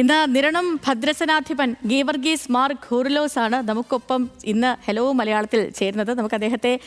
ഇന്ന് നിരണം ഭദ്രസനാധിപൻ ഗീവർഗീസ് മാർ ഖൂർലോസ് ആണ് നമുക്കൊപ്പം ഇന്ന് ഹലോ മലയാളത്തിൽ ചേരുന്നത്. നമുക്ക് അദ്ദേഹത്തെ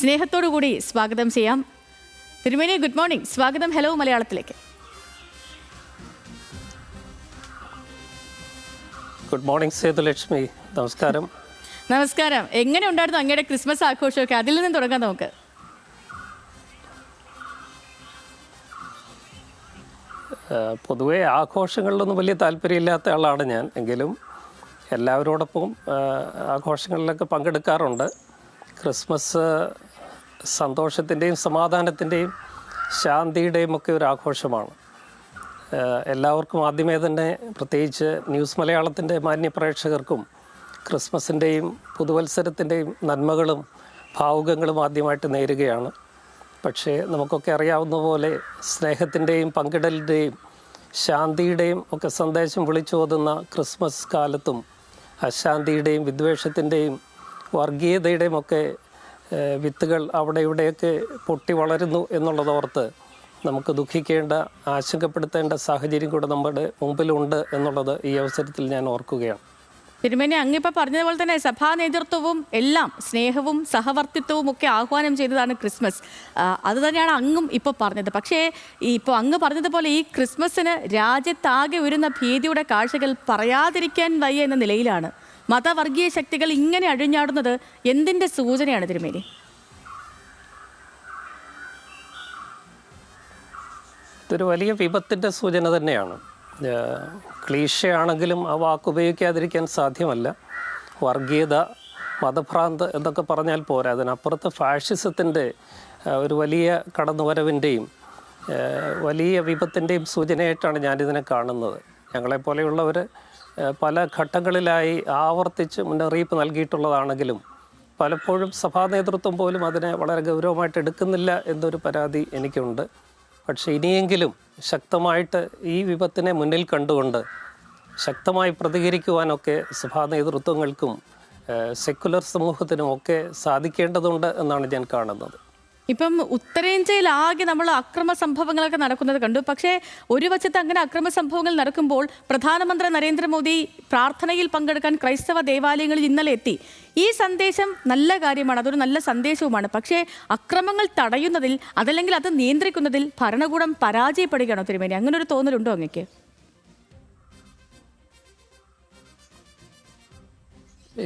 സ്നേഹത്തോടു കൂടി സ്വാഗതം ചെയ്യാം. തിരുമേനി ഗുഡ് മോർണിംഗ് സ്വാഗതം ഹലോ മലയാളത്തിലേക്ക്. Good morning Sethulakshmi. നമസ്കാരം. നമസ്കാരം. എങ്ങനെ ഉണ്ടായിരുന്നു അങ്ങയുടെ ക്രിസ്മസ് ആഘോഷമൊക്കെ? അതിൽ നിന്ന് തുടങ്ങാം നമുക്ക്. പൊതുവേ ആഘോഷങ്ങളിലൊന്നും വലിയ താല്പര്യമില്ലാത്ത ആളാണ് ഞാൻ. എങ്കിലും എല്ലാവരോടൊപ്പം ആഘോഷങ്ങളിലൊക്കെ പങ്കെടുക്കാറുണ്ട്. ക്രിസ്മസ് സന്തോഷത്തിന്റെയും സമാധാനത്തിന്റെയും ശാന്തിയുടെയും ഒക്കെ ഒരു ആഘോഷമാണ്. എല്ലാവർക്കും ആദ്യമേ തന്നെ പ്രത്യേകിച്ച് ന്യൂസ് മലയാളത്തിന്റെ മാന്യപ്രേക്ഷകർക്കും ക്രിസ്മസിന്റെയും പുതുവത്സരത്തിന്റെയും നന്മകളും ഭാവുകങ്ങളും ആദ്യമായിട്ട് നേരുകയാണ്. പക്ഷേ നമുക്കൊക്കെ അറിയാവുന്ന പോലെ സ്നേഹത്തിന്റെയും പങ്കിടലിന്റെയും ശാന്തിയുടെയും ഒക്കെ സന്ദേശം വിളിച്ചോതുന്ന ക്രിസ്മസ് കാലത്തും അശാന്തിയുടെയും വിദ്വേഷത്തിന്റെയും വർഗീയതയുടെയും ഒക്കെ വിത്തുകൾ അവിടെ ഇവിടെയൊക്കെ പൊട്ടി വളരുന്നു എന്നുള്ളതോർത്ത് നമുക്ക് ദുഃഖിക്കേണ്ട ആശങ്കപ്പെടുത്തേണ്ട സാഹചര്യം കൂടെ നമ്മുടെ മുമ്പിലുണ്ട് എന്നുള്ളത് ഈ അവസരത്തിൽ ഞാൻ ഓർക്കുകയാണ്. തിരുമേനി അങ്ങിപ്പോൾ പറഞ്ഞതുപോലെ തന്നെ സഭാ നേതൃത്വവും എല്ലാം സ്നേഹവും സഹവർത്തിത്വവും ഒക്കെ ആഹ്വാനം ചെയ്തതാണ് ക്രിസ്മസ്. അത് തന്നെയാണ് അങ്ങും ഇപ്പോൾ പറഞ്ഞത്. പക്ഷേ ഇപ്പോൾ അങ്ങ് പറഞ്ഞതുപോലെ ഈ ക്രിസ്മസിന് രാജ്യത്താകെ ഉയരുന്ന ഭീതിയുടെ കാഴ്ചകൾ പറയാതിരിക്കാൻ വയ്യ എന്ന നിലയിലാണ്. മതവർഗീയ ശക്തികൾ ഇങ്ങനെ അഴിഞ്ഞാടുന്നത് എന്തിന്റെ സൂചനയാണ് തിരുമേനി? ഇതൊരു വലിയ വിപത്തിന്റെ സൂചന തന്നെയാണ്. ക്ലീശയാണെങ്കിലും ആ വാക്ക് ഉപയോഗിക്കാതിരിക്കാൻ സാധ്യമല്ല. വർഗീയത മതഭ്രാന്ത് എന്നൊക്കെ പറഞ്ഞാൽ പോരാ. അതിനപ്പുറത്ത് ഫാഷിസത്തിന്റെ ഒരു വലിയ കടന്നുവരവിന്റെയും വലിയ വിപത്തിന്റെയും സൂചനയായിട്ടാണ് ഞാനിതിനെ കാണുന്നത്. ഞങ്ങളെപ്പോലെയുള്ളവർ പല ഘട്ടങ്ങളിലായി ആവർത്തിച്ച് മുന്നറിയിപ്പ് നൽകിയിട്ടുള്ളതാണെങ്കിലും പലപ്പോഴും സഭാ നേതൃത്വം പോലും അതിനെ വളരെ ഗൗരവമായിട്ട് എടുക്കുന്നില്ല എന്നൊരു പരാതി എനിക്കുണ്ട്. പക്ഷേ ഇനിയെങ്കിലും ശക്തമായിട്ട് ഈ വിപത്തിനെ മുന്നിൽ കണ്ടുകൊണ്ട് ശക്തമായി പ്രതികരിക്കുവാനൊക്കെ സഭാ നേതൃത്വങ്ങൾക്കും സെക്കുലർ സമൂഹത്തിനും ഒക്കെ സാധിക്കേണ്ടതുണ്ട് എന്നാണ് ഞാൻ കാണുന്നത്. ഇപ്പം ഉത്തരേന്ത്യയിൽ ആകെ നമ്മൾ അക്രമ സംഭവങ്ങളൊക്കെ നടക്കുന്നത് കണ്ടു. പക്ഷേ ഒരു വശത്ത് അങ്ങനെ അക്രമ സംഭവങ്ങൾ നടക്കുമ്പോൾ പ്രധാനമന്ത്രി നരേന്ദ്രമോദി പ്രാർത്ഥനയിൽ പങ്കെടുക്കാൻ ക്രൈസ്തവ ദേവാലയങ്ങളിൽ ഇന്നലെ എത്തി. ഈ സന്ദേശം നല്ല കാര്യമാണ് അതൊരു നല്ല സന്ദേശവുമാണ്. പക്ഷേ അക്രമങ്ങൾ തടയുന്നതിൽ അതല്ലെങ്കിൽ അത് നിയന്ത്രിക്കുന്നതിൽ ഭരണകൂടം പരാജയപ്പെടുകയാണോ തിരുമേനി. അങ്ങനെ ഒരു തോന്നലുണ്ടോ അങ്ങക്ക്?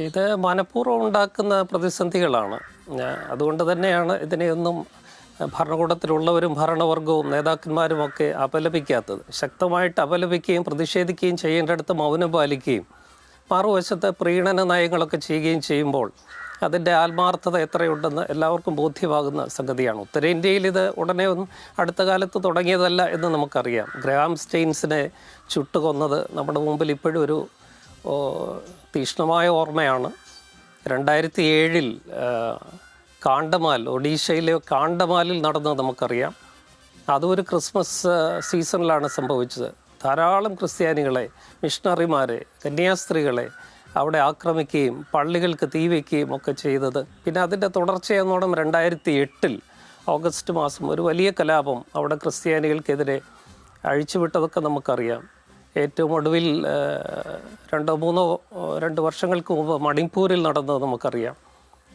ഇത് മനഃപൂർവം ഉണ്ടാക്കുന്ന പ്രതിസന്ധികളാണ്. അതുകൊണ്ട് തന്നെയാണ് ഇതിനെയൊന്നും ഭരണകൂടത്തിലുള്ളവരും ഭരണവർഗവും നേതാക്കന്മാരും ഒക്കെ അപലപിക്കാത്തത്. ശക്തമായിട്ട് അപലപിക്കുകയും പ്രതിഷേധിക്കുകയും ചെയ്യേണ്ടടുത്ത് മൗനം പാലിക്കുകയും മറുവശത്ത് പ്രീണന നയങ്ങളൊക്കെ ചെയ്യുകയും ചെയ്യുമ്പോൾ അതിന്റെ ആത്മാർത്ഥത എത്രയുണ്ടെന്ന് എല്ലാവർക്കും ബോധ്യമാകുന്ന സംഗതിയാണ്. ഉത്തരേന്ത്യയിൽ ഇത് ഉടനെ ഒന്നും അടുത്ത കാലത്ത് തുടങ്ങിയതല്ല എന്ന് നമുക്കറിയാം. ഗ്രാം സ്റ്റെയിൻസിനെ ചുട്ടുകൊന്നത് നമ്മുടെ മുമ്പിൽ ഇപ്പോഴും ഒരു തീക്ഷ്ണമായ ഓർമ്മയാണ്. രണ്ടായിരത്തി ഏഴിൽ കാണ്ടമാൽ ഒഡീഷയിലെ കാണ്ടമാലിൽ നടന്നത് നമുക്കറിയാം. അതും ഒരു ക്രിസ്മസ് സീസണിലാണ് സംഭവിച്ചത്. ധാരാളം ക്രിസ്ത്യാനികളെ മിഷണറിമാരെ കന്യാസ്ത്രീകളെ അവിടെ ആക്രമിക്കുകയും പള്ളികൾക്ക് തീ വയ്ക്കുകയും ഒക്കെ ചെയ്തത്. പിന്നെ അതിന്റെ തുടർച്ചയെന്നോണം രണ്ടായിരത്തി എട്ടിൽ ഓഗസ്റ്റ് മാസം ഒരു വലിയ കലാപം അവിടെ ക്രിസ്ത്യാനികൾക്കെതിരെ അഴിച്ചുവിട്ടതൊക്കെ നമുക്കറിയാം. ഏറ്റവും ഒടുവിൽ രണ്ടോ മൂന്നോ രണ്ട് വർഷങ്ങൾക്ക് മുമ്പ് മണിപ്പൂരിൽ നടന്നത് നമുക്കറിയാം.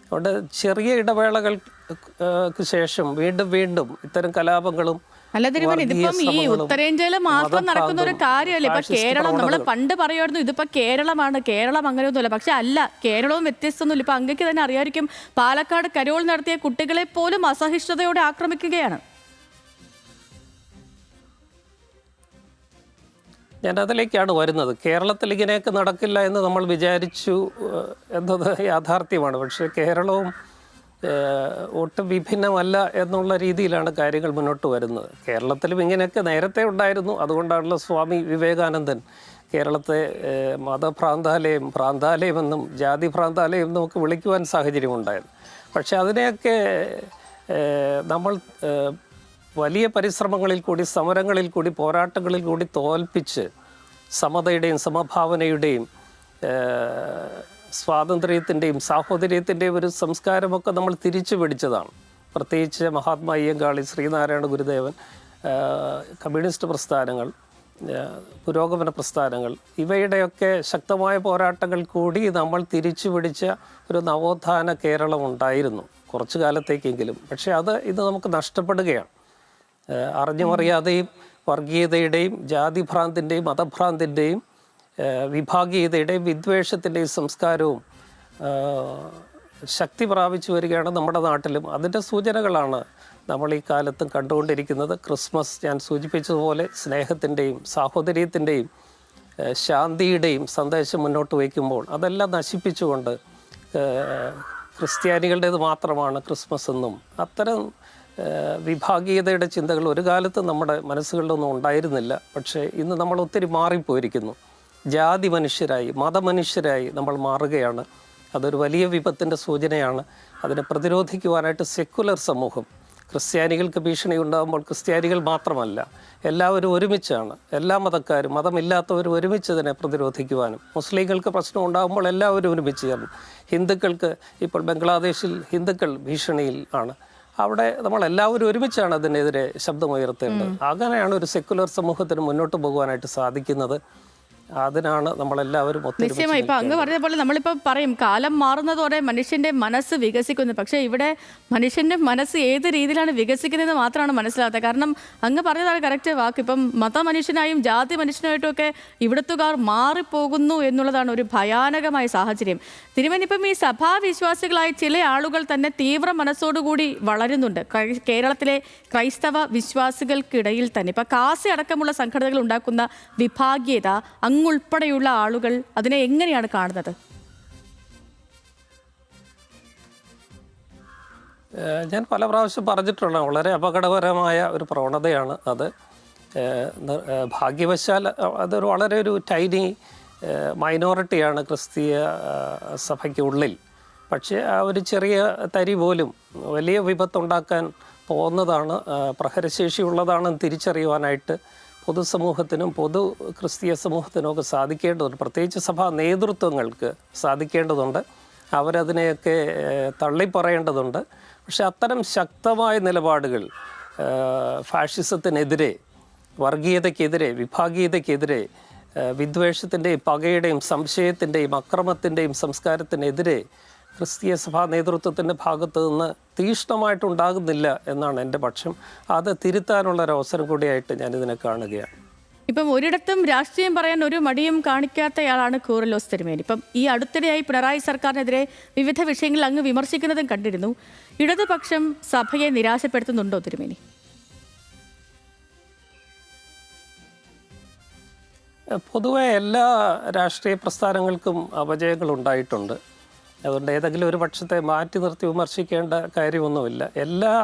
അതുകൊണ്ട് ചെറിയ ഇടവേളകൾക്ക് ശേഷം വീണ്ടും വീണ്ടും ഇത്തരം കലാപങ്ങളും അല്ല തിരുമേനി ഇതിപ്പം ഈ ഉത്തരേന്ത്യയിൽ മാത്രം നടക്കുന്ന ഒരു കാര്യമല്ല. ഇപ്പൊ കേരളം നമ്മൾ പണ്ട് പറയുമായിരുന്നു ഇതിപ്പോ കേരളമാണ് കേരളം അങ്ങനെയൊന്നുമില്ല. പക്ഷെ അല്ല കേരളവും വ്യത്യസ്തമൊന്നുമില്ല. ഇപ്പൊ അങ്ങക്ക് തന്നെ അറിയായിരിക്കും പാലക്കാട് കരോൾ നടത്തിയ കുട്ടികളെ പോലും അസഹിഷ്ണുതയോടെ ആക്രമിക്കുകയാണ്. ഞാൻ അതിലേക്കാണ് വരുന്നത്. കേരളത്തിൽ ഇങ്ങനെയൊക്കെ നടക്കില്ല എന്ന് നമ്മൾ വിചാരിച്ചു എന്നത് യാഥാർത്ഥ്യമാണ്. പക്ഷേ കേരളവും ഒട്ടും വിഭിന്നമല്ല എന്നുള്ള രീതിയിലാണ് കാര്യങ്ങൾ മുന്നോട്ട് വരുന്നത്. കേരളത്തിലും ഇങ്ങനെയൊക്കെ നേരത്തെ ഉണ്ടായിരുന്നു. അതുകൊണ്ടാണല്ലോ സ്വാമി വിവേകാനന്ദൻ കേരളത്തെ മതഭ്രാന്താലയം ഭ്രാന്താലയം എന്നും ജാതി ഭ്രാന്താലയം എന്നും ഒക്കെ വിളിക്കുവാൻ സാഹചര്യമുണ്ടായത്. പക്ഷേ അതിനെയൊക്കെ നമ്മൾ വലിയ പരിശ്രമങ്ങളിൽ കൂടി സമരങ്ങളിൽ കൂടി പോരാട്ടങ്ങളിൽ കൂടി തോൽപ്പിച്ച് സമതയുടെയും സമഭാവനയുടെയും സ്വാതന്ത്ര്യത്തിന്റെയും സാഹോദര്യത്തിന്റെയും ഒരു സംസ്കാരമൊക്കെ നമ്മൾ തിരിച്ചു പിടിച്ചതാണ്. പ്രത്യേകിച്ച് മഹാത്മാ അയ്യങ്കാളി ശ്രീനാരായണ ഗുരുദേവൻ കമ്മ്യൂണിസ്റ്റ് പ്രസ്ഥാനങ്ങൾ പുരോഗമന പ്രസ്ഥാനങ്ങൾ ഇവയുടെയൊക്കെ ശക്തമായ പോരാട്ടങ്ങൾ കൂടി നമ്മൾ തിരിച്ചു പിടിച്ച ഒരു നവോത്ഥാന കേരളം ഉണ്ടായിരുന്നു കുറച്ചു കാലത്തേക്കെങ്കിലും. പക്ഷേ അത് ഇത് നമുക്ക് നഷ്ടപ്പെടുകയാണ്. അറിഞ്ഞുമറിയാതെയും വർഗീയതയുടെയും ജാതിഭ്രാന്തിന്റെയും മതഭ്രാന്തിന്റെയും വിഭാഗീയതയുടെയും വിദ്വേഷത്തിന്റെയും സംസ്കാരവും ശക്തി പ്രാപിച്ചു വരികയാണ് നമ്മുടെ നാട്ടിലും. അതിന്റെ സൂചനകളാണ് നമ്മൾ ഈ കാലത്തും കണ്ടുകൊണ്ടിരിക്കുന്നത്. ക്രിസ്മസ് ഞാൻ സൂചിപ്പിച്ചതുപോലെ സ്നേഹത്തിന്റെയും സാഹോദര്യത്തിന്റെയും ശാന്തിയുടെയും സന്ദേശം മുന്നോട്ട് വയ്ക്കുമ്പോൾ അതെല്ലാം നശിപ്പിച്ചുകൊണ്ട് ക്രിസ്ത്യാനികളുടേത് മാത്രമാണ് ക്രിസ്മസ് എന്നും. അത്തരം വിഭാഗീയതയുടെ ചിന്തകൾ ഒരു കാലത്ത് നമ്മുടെ മനസ്സുകളിലൊന്നും ഉണ്ടായിരുന്നില്ല. പക്ഷേ ഇന്ന് നമ്മൾ ഒത്തിരി മാറിപ്പോയിരിക്കുന്നു. ജാതി മനുഷ്യരായി മതമനുഷ്യരായി നമ്മൾ മാറുകയാണ്. അതൊരു വലിയ വിപത്തിന്റെ സൂചനയാണ്. അതിനെ പ്രതിരോധിക്കുവാനായിട്ട് സെക്കുലർ സമൂഹം ക്രിസ്ത്യാനികൾക്ക് ഭീഷണി ഉണ്ടാകുമ്പോൾ ക്രിസ്ത്യാനികൾ മാത്രമല്ല എല്ലാവരും ഒരുമിച്ചാണ്. എല്ലാ മതക്കാരും മതമില്ലാത്തവരും ഒരുമിച്ച് തന്നെ പ്രതിരോധിക്കുവാനും. മുസ്ലിങ്ങൾക്ക് പ്രശ്നം ഉണ്ടാകുമ്പോൾ എല്ലാവരും ഒരുമിച്ച് ചേർന്നു. ഹിന്ദുക്കൾക്ക് ഇപ്പോൾ ബംഗ്ലാദേശിൽ ഹിന്ദുക്കൾ ഭീഷണിയിൽ ആണ്. അവിടെ നമ്മൾ എല്ലാവരും ഒരുമിച്ചാണ് അതിനെതിരെ ശബ്ദമുയർത്തേണ്ടത്. അങ്ങനെയാണ് ഒരു സെക്കുലർ സമൂഹത്തിന് മുന്നോട്ട് പോകുവാനായിട്ട് സാധിക്കുന്നത്. അതിനാണ് നമ്മളെല്ലാവരും നിശ്ചയമായി. ഇപ്പൊ അങ്ങ് പറഞ്ഞ പോലെ നമ്മളിപ്പോ പറയും കാലം മാറുന്നതോടെ മനുഷ്യന്റെ മനസ്സ് വികസിക്കുന്നു. പക്ഷേ ഇവിടെ മനുഷ്യന്റെ മനസ്സ് ഏത് രീതിയിലാണ് വികസിക്കുന്നതെന്ന് മാത്രമാണ് മനസ്സിലാകാത്തത് കാരണം അങ്ങ് പറഞ്ഞതാണ് കറക്റ്റ് വാക്ക്. ഇപ്പം മത മനുഷ്യനായും ജാതി മനുഷ്യനായിട്ടും ഒക്കെ ഇവിടത്തുകാർ മാറിപ്പോകുന്നു എന്നുള്ളതാണ് ഒരു ഭയാനകമായ സാഹചര്യം. തിരുവനി ഇപ്പം ഈ സഭാവിശ്വാസികളായ ചില ആളുകൾ തന്നെ തീവ്ര മനസ്സോടുകൂടി വളരുന്നുണ്ട്. കേരളത്തിലെ ക്രൈസ്തവ വിശ്വാസികൾക്കിടയിൽ തന്നെ. ഇപ്പൊ കാസി അടക്കമുള്ള സംഘടനകൾ ഉണ്ടാക്കുന്ന വിഭാഗീയത അങ്ങുൾപ്പെടെയുള്ള ആളുകൾ അതിനെ എങ്ങനെയാണ് കാണുന്നത്? ഞാൻ പല പ്രാവശ്യം പറഞ്ഞിട്ടുള്ള വളരെ അപകടകരമായ ഒരു പ്രവണതയാണ് അത്. ഭാഗ്യവശാൽ അതൊരു വളരെ ഒരു ടൈനി മൈനോറിറ്റിയാണ് ക്രിസ്തീയ സഭയ്ക്കുള്ളിൽ. പക്ഷേ ആ ഒരു ചെറിയ തരി പോലും വലിയ വിപത്തുണ്ടാക്കാൻ പോകുന്നതാണ് പ്രഹരശേഷിയുള്ളതാണെന്ന് തിരിച്ചറിയുവാനായിട്ട് പൊതുസമൂഹത്തിനും പൊതു ക്രിസ്തീയ സമൂഹത്തിനും ഒക്കെ സാധിക്കേണ്ടതുണ്ട്. പ്രത്യേകിച്ച് സഭാ നേതൃത്വങ്ങൾക്ക് സാധിക്കേണ്ടതുണ്ട്. അവരതിനെയൊക്കെ തള്ളിപ്പറയേണ്ടതുണ്ട്. പക്ഷെ അത്തരം ശക്തമായ നിലപാടുകൾ ഫാഷിസത്തിനെതിരെ വർഗീയതയ്ക്കെതിരെ വിഭാഗീയതയ്ക്കെതിരെ വിദ്വേഷത്തിന്റെയും പകയുടെയും സംശയത്തിന്റെയും അക്രമത്തിന്റെയും സംസ്കാരത്തിനെതിരെ ക്രിസ്തീയ സഭാ നേതൃത്വത്തിന്റെ ഭാഗത്ത് നിന്ന് തീക്ഷ്ണമായിട്ടുണ്ടാകുന്നില്ല എന്നാണ് എന്റെ പക്ഷം. അത് തിരുത്താനുള്ള ഒരു അവസരം കൂടിയായിട്ട് ഞാനിതിനെ കാണുകയാണ്. ഇപ്പം ഒരിടത്തും രാഷ്ട്രീയം പറയാൻ ഒരു മടിയും കാണിക്കാത്തയാളാണ് കൂറലോസ് തിരുമേനി. ഇപ്പം ഈ അടുത്തിടെയായി പിണറായി സർക്കാരിനെതിരെ വിവിധ വിഷയങ്ങളിൽ അങ്ങ് വിമർശിക്കുന്നതും കണ്ടിരുന്നു. ഇടതുപക്ഷം സഭയെ നിരാശപ്പെടുത്തുന്നുണ്ടോ തിരുമേനി? പൊതുവെ എല്ലാ രാഷ്ട്രീയ പ്രസ്ഥാനങ്ങൾക്കും അപജയങ്ങൾ ഉണ്ടായിട്ടുണ്ട് അതുകൊണ്ട് ഏതെങ്കിലും ഒരു പക്ഷത്തെ മാറ്റി നിർത്തി വിമർശിക്കേണ്ട കാര്യമൊന്നുമില്ല. എല്ലാ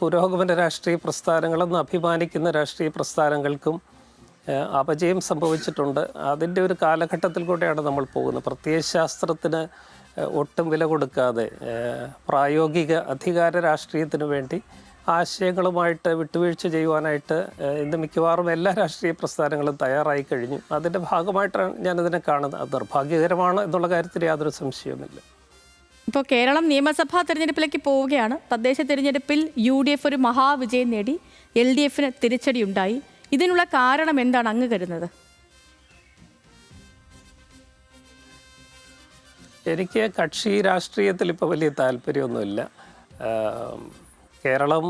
പുരോഗമന രാഷ്ട്രീയ പ്രസ്ഥാനങ്ങളെന്ന് അഭിമാനിക്കുന്ന രാഷ്ട്രീയ പ്രസ്ഥാനങ്ങൾക്കും അപജയം സംഭവിച്ചിട്ടുണ്ട്. അതിന്റെ ഒരു കാലഘട്ടത്തിൽ കൂടെയാണ് നമ്മൾ പോകുന്നത്. പ്രത്യയശാസ്ത്രത്തിന് ഒട്ടും വില കൊടുക്കാതെ പ്രായോഗിക അധികാര രാഷ്ട്രീയത്തിന് വേണ്ടി ആശയങ്ങളുമായിട്ട് വിട്ടുവീഴ്ച ചെയ്യുവാനായിട്ട് ഇന്ന് മിക്കവാറും എല്ലാ രാഷ്ട്രീയ പ്രസ്ഥാനങ്ങളും തയ്യാറായി കഴിഞ്ഞു. അതിന്റെ ഭാഗമായിട്ടാണ് ഞാനതിനെ കാണുന്നത്. അത് നിർഭാഗ്യകരമാണ് എന്നുള്ള കാര്യത്തിൽ യാതൊരു സംശയവുമില്ല. ഇപ്പോൾ കേരളം നിയമസഭാ തെരഞ്ഞെടുപ്പിലേക്ക് പോവുകയാണ്. തദ്ദേശ തെരഞ്ഞെടുപ്പിൽ യു ഡി എഫ് ഒരു മഹാവിജയം നേടി എൽ ഡി എഫിന് തിരിച്ചടി ഉണ്ടായി ഇതിനുള്ള കാരണം എന്താണ് അങ്ങ് കരുതുന്നത്? എനിക്ക് കക്ഷി രാഷ്ട്രീയത്തിൽ ഇപ്പോൾ വലിയ താല്പര്യമൊന്നുമില്ല. കേരളം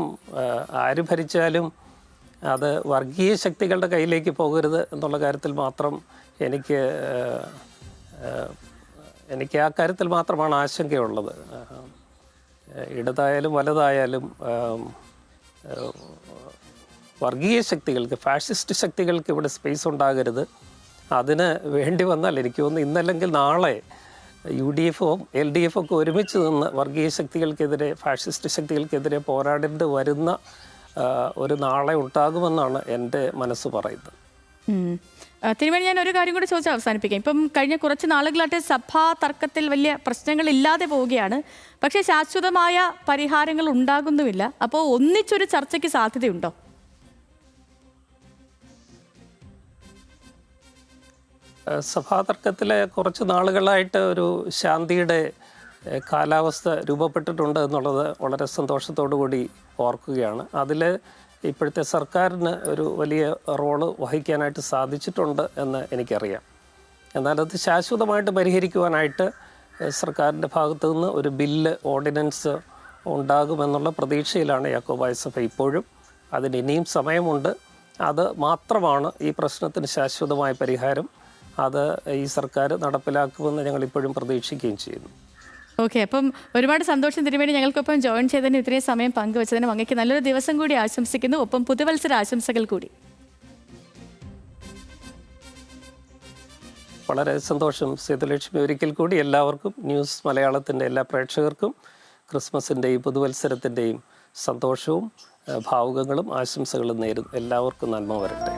ആര് ഭരിച്ചാലും അത് വർഗീയ ശക്തികളുടെ കയ്യിലേക്ക് പോകരുത് എന്നുള്ള കാര്യത്തിൽ മാത്രം എനിക്ക് എനിക്ക് ആ കാര്യത്തിൽ മാത്രമാണ് ആശങ്കയുള്ളത്. ഇടതായാലും വലതായാലും വർഗീയ ശക്തികൾക്ക് ഫാഷിസ്റ്റ് ശക്തികൾക്ക് ഇവിടെ സ്പേസ് ഉണ്ടാകരുത്. അതിന് വേണ്ടി വന്നാൽ എനിക്ക് തോന്നുന്നു ഇന്നല്ലെങ്കിൽ നാളെ യു ഡി എഫും എൽ ഡി എഫും ഒക്കെ ഒരുമിച്ച് നിന്ന് വർഗീയ ശക്തികൾക്കെതിരെ ഫാഷിസ്റ്റ് ശക്തികൾക്കെതിരെ പോരാടേണ്ടി വരുന്ന ഒരു നാളെ ഉണ്ടാകുമെന്നാണ് എന്റെ മനസ്സ് പറയുന്നത്. തിരുമേനി ഞാൻ ഒരു കാര്യം കൂടി ചോദിച്ച് അവസാനിപ്പിക്കാം. ഇപ്പം കഴിഞ്ഞ കുറച്ച് നാളുകളായിട്ട് സഭാ തർക്കത്തിൽ വലിയ പ്രശ്നങ്ങൾ ഇല്ലാതെ പോവുകയാണ്. പക്ഷേ ശാശ്വതമായ പരിഹാരങ്ങൾ ഉണ്ടാകുന്നുമില്ല. അപ്പോൾ ഒന്നിച്ചൊരു ചർച്ചയ്ക്ക് സാധ്യതയുണ്ടോ? സഭാതർക്കത്തിലെ കുറച്ച് നാളുകളായിട്ട് ഒരു ശാന്തിയുടെ കാലാവസ്ഥ രൂപപ്പെട്ടിട്ടുണ്ട് എന്നുള്ളത് വളരെ സന്തോഷത്തോടു കൂടി ഓർക്കുകയാണ്. അതിൽ ഇപ്പോഴത്തെ സർക്കാരിന് ഒരു വലിയ റോൾ വഹിക്കാനായിട്ട് സാധിച്ചിട്ടുണ്ട് എന്ന് എനിക്കറിയാം. എന്നാൽ അത് ശാശ്വതമായിട്ട് പരിഹരിക്കുവാനായിട്ട് സർക്കാരിന്റെ ഭാഗത്തു നിന്ന് ഒരു ബില്ല് ഓർഡിനൻസ് ഉണ്ടാകുമെന്നുള്ള പ്രതീക്ഷയിലാണ് യാക്കോബായ സഭ ഇപ്പോഴും. അതിന് ഇനിയും സമയമുണ്ട്. അത് മാത്രമാണ് ഈ പ്രശ്നത്തിന് ശാശ്വതമായ പരിഹാരം. അത് ഈ സർക്കാർ നടപ്പിലാക്കുമെന്ന് ഞങ്ങൾ ഇപ്പോഴും പ്രതീക്ഷിക്കുകയും ചെയ്യുന്നു. ഓക്കെ അപ്പം ഒരുപാട് സന്തോഷം തിരുവേണ്ടി ഞങ്ങൾക്കൊപ്പം ജോയിൻ ചെയ്തതിന് ഇത്രയും സമയം പങ്കുവച്ചതിന് അങ്ങക്ക് നല്ലൊരു ദിവസം കൂടി ആശംസിക്കുന്നു. ഒപ്പം പുതുവത്സര ആശംസകൾ കൂടി. വളരെ സന്തോഷം. സേതുലക്ഷ്മി ഒരിക്കൽ കൂടി എല്ലാവർക്കും ന്യൂസ് മലയാളത്തിന്റെ എല്ലാ പ്രേക്ഷകർക്കും ക്രിസ്മസിന്റെയും പുതുവത്സരത്തിന്റെയും സന്തോഷവും ഭാവുകങ്ങളും ആശംസകളും നേരുന്നു. എല്ലാവർക്കും നന്മ വരട്ടെ.